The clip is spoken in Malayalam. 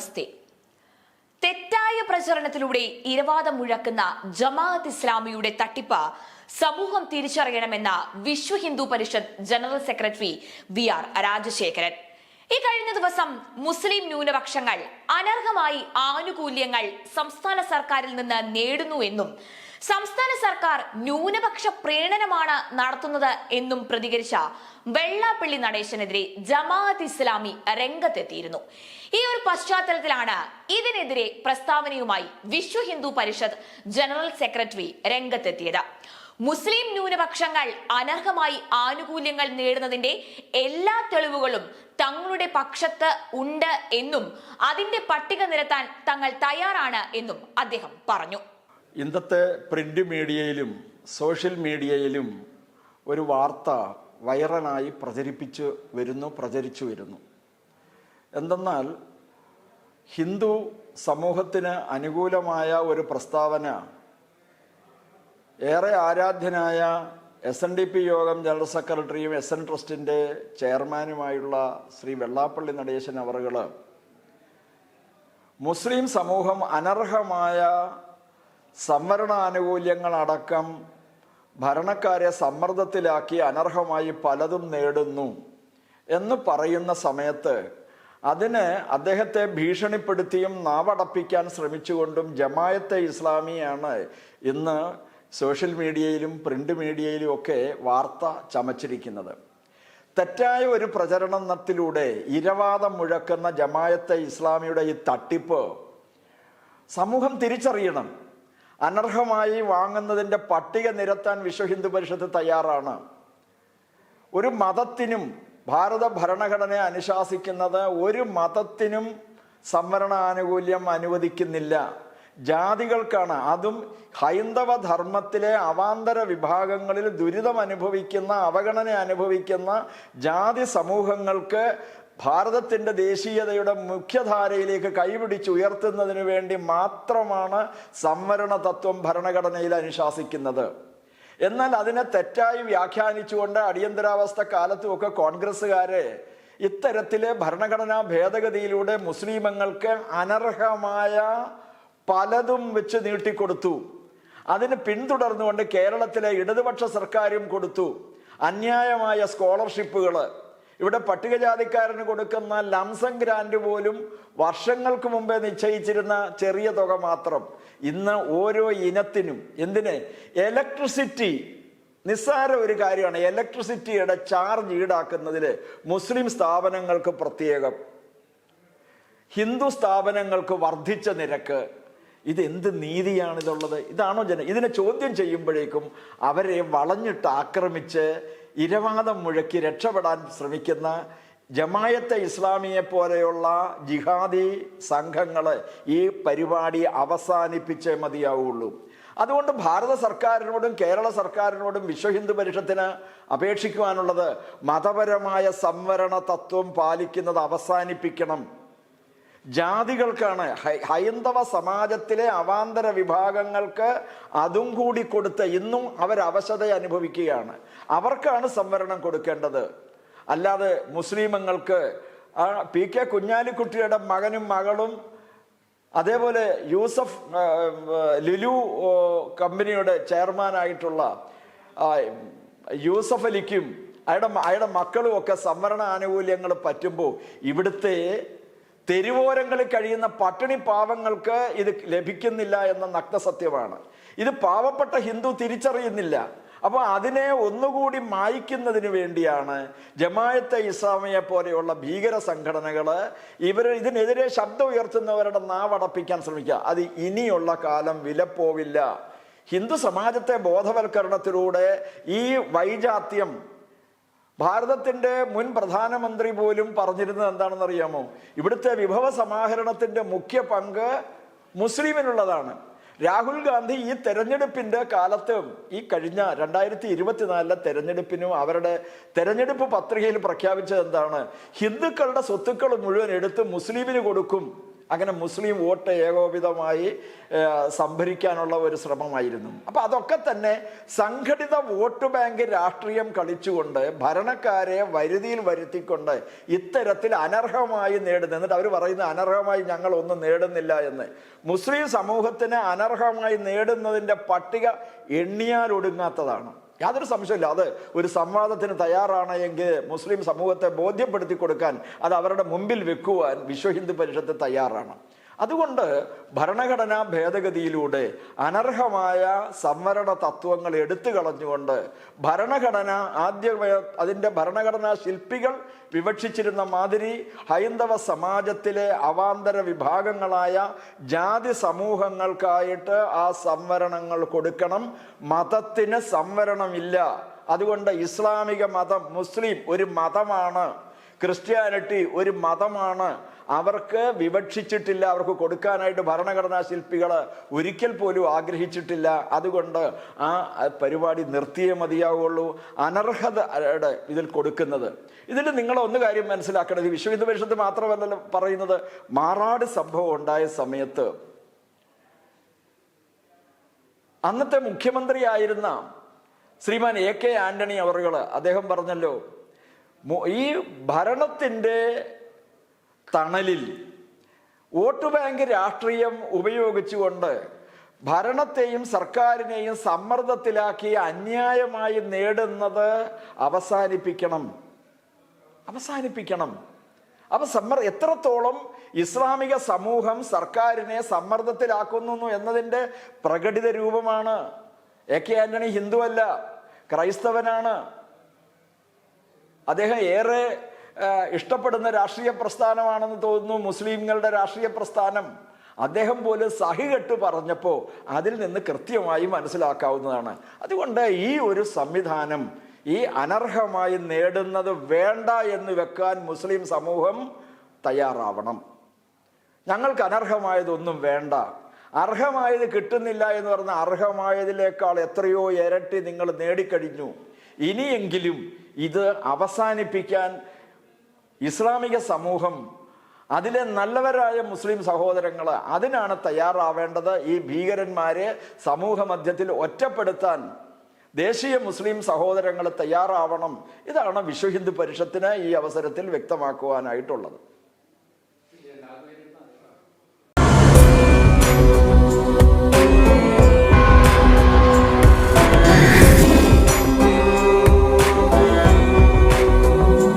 നമസ്തേ തെറ്റായ പ്രചരണത്തിലൂടെ ഇരവാദം മുഴക്കുന്ന ജമാഅത്ത് ഇസ്ലാമിയുടെ തട്ടിപ്പ് സമൂഹം തിരിച്ചറിയണമെന്ന Vishwa Hindu Parishad general secretary V R Rajasekharan. ഈ കഴിഞ്ഞ ദിവസം മുസ്ലിം ന്യൂനപക്ഷങ്ങൾ അനർഹമായി ആനുകൂല്യങ്ങൾ സംസ്ഥാന സർക്കാരിൽ നിന്ന് നേടുന്നു എന്നും സംസ്ഥാന സർക്കാർ ന്യൂനപക്ഷ പ്രീണനമാണ് നടത്തുന്നത് എന്നും പ്രതികരിച്ച വെള്ളാപ്പള്ളി നടേശനെതിരെ ജമാഅത്ത് ഇസ്ലാമി രംഗത്തെത്തിയിരുന്നു. ഈ ഒരു പശ്ചാത്തലത്തിലാണ് ഇതിനെതിരെ പ്രസ്താവനയുമായി വിശ്വ ഹിന്ദു പരിഷത്ത് ജനറൽ സെക്രട്ടറി രംഗത്തെത്തിയത്. മുസ്ലിം ന്യൂനപക്ഷങ്ങൾ അനർഹമായി ആനുകൂല്യങ്ങൾ നേടുന്നതിന്റെ എല്ലാ തെളിവുകളും തങ്ങളുടെ പക്ഷത്ത് ഉണ്ട് എന്നും അതിന്റെ പട്ടിക നിരത്താൻ തങ്ങൾ തയ്യാറാണ് എന്നും അദ്ദേഹം പറഞ്ഞു. ഇന്നത്തെ പ്രിന്റ് മീഡിയയിലും സോഷ്യൽ മീഡിയയിലും ഒരു വാർത്ത വൈറലായി പ്രചരിപ്പിച്ച് വരുന്നു പ്രചരിച്ചു വരുന്നു. എന്തെന്നാൽ ഹിന്ദു സമൂഹത്തിന് അനുകൂലമായ ഒരു പ്രസ്താവന ഏറെ ആരാധ്യനായ S N D P Yogam general സെക്രട്ടറിയും എസ് എൻ ട്രസ്റ്റിന്റെ ചെയർമാനുമായുള്ള ശ്രീ വെള്ളാപ്പള്ളി നടേശൻ അവറുകൾ മുസ്ലിം സമൂഹം അനർഹമായ സംവരണ ആനുകൂല്യങ്ങളടക്കം ഭരണക്കാരെ സമ്മർദ്ദത്തിലാക്കി അനർഹമായി പലതും നേടുന്നു എന്ന് പറയുന്ന സമയത്ത് അതിന് അദ്ദേഹത്തെ ഭീഷണിപ്പെടുത്തിയും നാവടപ്പിക്കാൻ ശ്രമിച്ചുകൊണ്ടും ജമായത്തെ ഇസ്ലാമിയാണ് ഇന്ന് സോഷ്യൽ മീഡിയയിലും പ്രിന്റ് മീഡിയയിലും ഒക്കെ വാർത്ത ചമച്ചിരിക്കുന്നത്. തെറ്റായ ഒരു പ്രചരണത്തിലൂടെ ഇരവാദം മുഴക്കുന്ന ജമായത്തെ ഇസ്ലാമിയുടെ ഈ തട്ടിപ്പ് സമൂഹം തിരിച്ചറിയണം. അനർഹമായി വാങ്ങുന്നതിന്റെ പട്ടിക നിരത്താൻ വിശ്വ ഹിന്ദു പരിഷത്ത് തയ്യാറാണ്. ഒരു മതത്തിനും ഭാരത ഭരണഘടനയെ അനുശാസിക്കുന്നത് ഒരു മതത്തിനും സംവരണ ആനുകൂല്യം അനുവദിക്കുന്നില്ല. ജാതികൾക്കാണ്. അതും ഹൈന്ദവ ധർമ്മത്തിലെ അവാന്തര വിഭാഗങ്ങളിൽ ദുരിതം അനുഭവിക്കുന്ന അവഗണന അനുഭവിക്കുന്ന ജാതി സമൂഹങ്ങൾക്ക് ഭാരതത്തിന്റെ ദേശീയതയുടെ മുഖ്യധാരയിലേക്ക് കൈപിടിച്ചുയർത്തുന്നതിന് വേണ്ടി മാത്രമാണ് സംവരണ തത്വം ഭരണഘടനയിൽ അനുശാസിക്കുന്നത്. എന്നാൽ അതിനെ തെറ്റായി വ്യാഖ്യാനിച്ചുകൊണ്ട് അടിയന്തരാവസ്ഥ കാലത്തുമൊക്കെ കോൺഗ്രസ്സുകാരെ ഇത്തരത്തിലെ ഭരണഘടനാ ഭേദഗതിയിലൂടെ മുസ്ലിമങ്ങൾക്ക് അനർഹമായ പലതും വെച്ച് നീട്ടിക്കൊടുത്തു. അതിന് പിന്തുടർന്നുകൊണ്ട് കേരളത്തിലെ ഇടതുപക്ഷ സർക്കാരും കൊടുത്തു. അന്യായമായ സ്കോളർഷിപ്പുകൾ ഇവിടെ പട്ടികജാതിക്കാരന് കൊടുക്കുന്ന ലംസം ഗ്രാൻഡ് പോലും വർഷങ്ങൾക്ക് മുമ്പേ നിശ്ചയിച്ചിരുന്ന ചെറിയ തുക മാത്രം. ഇന്ന് ഓരോ ഇനത്തിനും എന്തിന്? ഇലക്ട്രിസിറ്റി നിസ്സാര ഒരു കാര്യമാണ്. ഇലക്ട്രിസിറ്റിയുടെ ചാർജ് ഈടാക്കുന്നതിൽ മുസ്ലിം സ്ഥാപനങ്ങൾക്ക് പ്രത്യേകം. ഹിന്ദു സ്ഥാപനങ്ങൾക്ക് വർദ്ധിച്ച നിരക്ക്. ഇതെന്ത് നീതിയാണിതുള്ളത്? ഇതാണോ ജന ഇതിനെ ചോദ്യം ചെയ്യുമ്പോഴേക്കും അവരെ വളഞ്ഞിട്ട് ആക്രമിച്ച് ഇരവാദം മുഴക്കി രക്ഷപ്പെടാൻ ശ്രമിക്കുന്ന ജമായത്തെ ഇസ്ലാമിയെ പോലെയുള്ള ജിഹാദി സംഘങ്ങൾ ഈ പരിപാടി അവസാനിപ്പിച്ചേ മതിയാവുള്ളൂ. അതുകൊണ്ട് ഭാരത സർക്കാരിനോടും കേരള സർക്കാരിനോടും വിശ്വ ഹിന്ദു പരിഷത്തിന് അപേക്ഷിക്കുവാനുള്ളത് മതപരമായ സംവരണ തത്വം പാലിക്കുന്നത് അവസാനിപ്പിക്കണം. ജാതികൾക്കാണ് ഹൈന്ദവ സമാജത്തിലെ അവാന്തര വിഭാഗങ്ങൾക്ക് അതും കൂടി കൊടുത്ത് ഇന്നും അവർ അവശത അനുഭവിക്കുകയാണ്. അവർക്കാണ് സംവരണം കൊടുക്കേണ്ടത്. അല്ലാതെ മുസ്ലിമങ്ങൾക്ക് പി കെ കുഞ്ഞാലിക്കുട്ടിയുടെ മകനും മകളും അതേപോലെ യൂസഫ് ലുലു കമ്പനിയുടെ ചെയർമാനായിട്ടുള്ള യൂസഫ് അലിക്കും അയാളുടെ അയാളുടെ മക്കളും ഒക്കെ സംവരണ ആനുകൂല്യങ്ങൾ പറ്റുമ്പോൾ ഇവിടുത്തെ തെരുവോരങ്ങളിൽ കഴിയുന്ന പട്ടിണി പാവങ്ങൾക്ക് ഇത് ലഭിക്കുന്നില്ല എന്ന നഗ്നസത്യമാണ്. ഇത് പാവപ്പെട്ട ഹിന്ദു തിരിച്ചറിയുന്നില്ല. അപ്പോൾ അതിനെ ഒന്നുകൂടി മായ്ക്കുന്നതിന് വേണ്ടിയാണ് ജമായത്തെ ഇസ്ലാമിയെ പോലെയുള്ള ഭീകര സംഘടനകൾ ഇവർ ഇതിനെതിരെ ശബ്ദം ഉയർത്തുന്നവരുടെ നാവടപ്പിക്കാൻ ശ്രമിക്കുക. അത് ഇനിയുള്ള കാലം വിലപ്പോവില്ല. ഹിന്ദു സമാജത്തെ ബോധവൽക്കരണത്തിലൂടെ ഈ വൈജാത്യം ഭാരതത്തിന്റെ മുൻ പ്രധാനമന്ത്രി പോലും പറഞ്ഞിരുന്നത് എന്താണെന്ന് അറിയാമോ ഇവിടുത്തെ വിഭവ സമാഹരണത്തിന്റെ മുഖ്യ പങ്ക് മുസ്ലിമിനുള്ളതാണ്. രാഹുൽ ഗാന്ധി ഈ തെരഞ്ഞെടുപ്പിന്റെ കാലത്തും ഈ കഴിഞ്ഞ രണ്ടായിരത്തി ഇരുപത്തിനാലിലെ തെരഞ്ഞെടുപ്പിനും അവരുടെ തെരഞ്ഞെടുപ്പ് പത്രികയിൽ പ്രഖ്യാപിച്ചത് എന്താണ്? ഹിന്ദുക്കളുടെ സ്വത്തുക്കൾ മുഴുവൻ എടുത്ത് മുസ്ലിമിന് കൊടുക്കും. അങ്ങനെ മുസ്ലിം വോട്ട് ഏകോപിതമായി സംഭരിക്കാനുള്ള ഒരു ശ്രമമായിരുന്നു. അപ്പം അതൊക്കെ തന്നെ സംഘടിത വോട്ട് ബാങ്ക് രാഷ്ട്രീയം കളിച്ചുകൊണ്ട് ഭരണക്കാരെ വരുതിയിൽ വരുത്തിക്കൊണ്ട് ഇത്തരത്തിൽ അനർഹമായി നേടുന്നു എന്നിട്ട് അവർ പറയുന്ന അനർഹമായി ഞങ്ങൾ ഒന്നും നേടുന്നില്ല എന്ന്. മുസ്ലിം സമൂഹത്തിന് അനർഹമായി നേടുന്നതിന്റെ പട്ടിക എണ്ണിയാൽ ഒടുങ്ങാത്തതാണ്. യാതൊരു സംശയമില്ല അത് ഒരു സംവാദത്തിന് തയ്യാറാണ് എങ്കിൽ മുസ്ലിം സമൂഹത്തെ ബോധ്യപ്പെടുത്തി കൊടുക്കാൻ അത് അവരുടെ മുമ്പിൽ വെക്കുവാൻ വിശ്വ ഹിന്ദു പരിഷത്ത് തയ്യാറാണ്. അതുകൊണ്ട് ഭരണഘടനാ ഭേദഗതിയിലൂടെ അനർഹമായ സംവരണ തത്വങ്ങൾ എടുത്തു കളഞ്ഞുകൊണ്ട് ഭരണഘടന ആദ്യ അതിന്റെ ഭരണഘടനാ ശില്പികൾ വിവക്ഷിച്ചിരുന്ന മാതിരി ഹൈന്ദവ സമാജത്തിലെ അവാന്തര വിഭാഗങ്ങളായ ജാതി സമൂഹങ്ങൾക്കായിട്ട് ആ സംവരണങ്ങൾ കൊടുക്കണം. മതത്തിന് സംവരണമില്ല. അതുകൊണ്ട് ഇസ്ലാമിക മതം മുസ്ലിം ഒരു മതമാണ്. ക്രിസ്ത്യാനിറ്റി ഒരു മതമാണ്. അവർക്ക് വിവക്ഷിച്ചിട്ടില്ല അവർക്ക് കൊടുക്കാനായിട്ട് ഭരണഘടനാ ശില്പികൾ ഒരിക്കൽ പോലും ആഗ്രഹിച്ചിട്ടില്ല. അതുകൊണ്ട് ആ പരിപാടി നിർത്തിയേ മതിയാവുള്ളൂ. അനർഹതയുടെ ഇതിൽ കൊടുക്കുന്നത്. ഇതിൽ നിങ്ങൾ ഒന്ന് കാര്യം മനസ്സിലാക്കേണ്ടത് ഈ വിശ്വഹിന്ദു പരിഷത്ത് മാത്രമല്ലല്ലോ പറയുന്നത്. മാറാട് സംഭവം ഉണ്ടായ സമയത്ത് അന്നത്തെ മുഖ്യമന്ത്രിയായിരുന്ന ശ്രീമാൻ എ കെ ആന്റണി അവറുകൾ അദ്ദേഹം പറഞ്ഞല്ലോ ഈ ഭരണത്തിന്റെ തണലിൽ. വോട്ട് ബാങ്ക് രാഷ്ട്രീയം ഉപയോഗിച്ചുകൊണ്ട് ഭരണത്തെയും സർക്കാരിനെയും സമ്മർദ്ദത്തിലാക്കി അന്യായമായി നേടുന്നത് അവസാനിപ്പിക്കണം. അവസാനിപ്പിക്കണം. അപ്പൊ സമ്മർ എത്രത്തോളം ഇസ്ലാമിക സമൂഹം സർക്കാരിനെ സമ്മർദ്ദത്തിലാക്കുന്നു എന്നതിന്റെ പ്രകടിത രൂപമാണ്. എ കെ ആന്റണി ഹിന്ദുവല്ല ക്രൈസ്തവനാണ്. അദ്ദേഹം ഏറെ ഇഷ്ടപ്പെടുന്ന രാഷ്ട്രീയ പ്രസ്ഥാനമാണെന്ന് തോന്നുന്നു മുസ്ലിങ്ങളുടെ രാഷ്ട്രീയ പ്രസ്ഥാനം. അദ്ദേഹം പോലും സഹികെട്ട് പറഞ്ഞപ്പോൾ അതിൽ നിന്ന് കൃത്യമായി മനസ്സിലാക്കാവുന്നതാണ്. അതുകൊണ്ട് ഈ ഒരു സംവിധാനം ഈ അനർഹമായി നേടുന്നത് വേണ്ട എന്ന് വെക്കാൻ മുസ്ലിം സമൂഹം തയ്യാറാവണം. ഞങ്ങൾക്ക് അനർഹമായതൊന്നും വേണ്ട. അർഹമായത് കിട്ടുന്നില്ല എന്ന് പറഞ്ഞാൽ അർഹമായതിനേക്കാൾ എത്രയോ ഇരട്ടി നിങ്ങൾ നേടിക്കഴിഞ്ഞു. ഇനിയെങ്കിലും ഇത് അവസാനിപ്പിക്കാൻ ഇസ്ലാമിക സമൂഹം അതിലെ നല്ലവരായ മുസ്ലിം സഹോദരങ്ങൾ അതിനാണ് തയ്യാറാവേണ്ടത് ഈ ഭീകരന്മാരെ സമൂഹ മധ്യത്തിൽ ഒറ്റപ്പെടുത്താൻ ദേശീയ മുസ്ലിം സഹോദരങ്ങൾ തയ്യാറാവണം. ഇതാണ് വിശ്വ ഹിന്ദു പരിഷത്തിന് ഈ അവസരത്തിൽ വ്യക്തമാക്കുവാനായിട്ടുള്ളത്.